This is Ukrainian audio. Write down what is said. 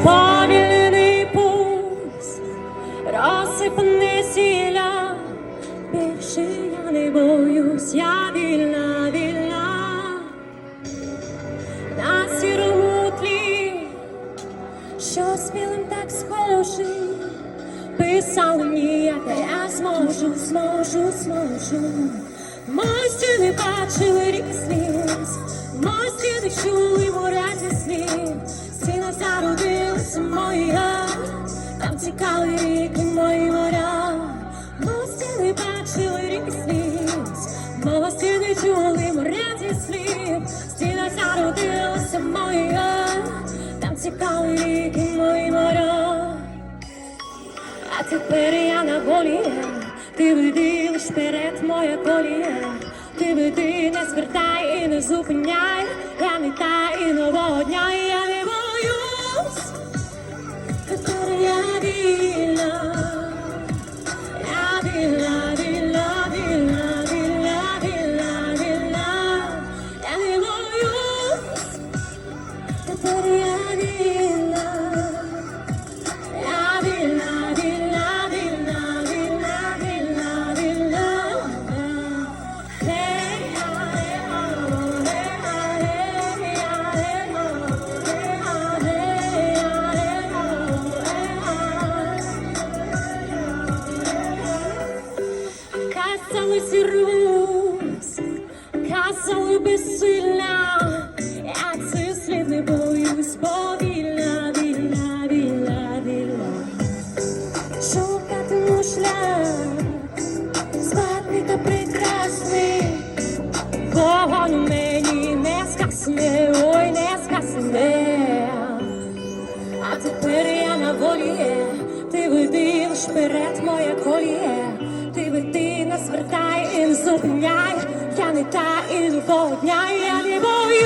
Сповільнений пульс, розсипане сілля, більше я не боюсь, я вільна, вільна, на сірому тлі, що спілим так схожий, писав ніяк, я зможу, зможу, зможу. Мої стіни бачили рік сліз, мої стіни чули моя, там цікаві ріки мої моря, мої стіни бачили рік сліз, мої стіни чули морязі слів, стіна зародилася моя, там цікаві ріки мої моря. А тепер я на волі, ти веди лиш вперед моє коліє, ти веди, не звертай і не зупиняй, я не та і нового дня, Казались русь, казали безсильна, Вогонь мені не скасне, ой, не скасне. А тепер я на волі, ти веди лиш перед моє коліє, ти веди, не звертай і не зупиняй, я не та і любого дня, я не боюсь,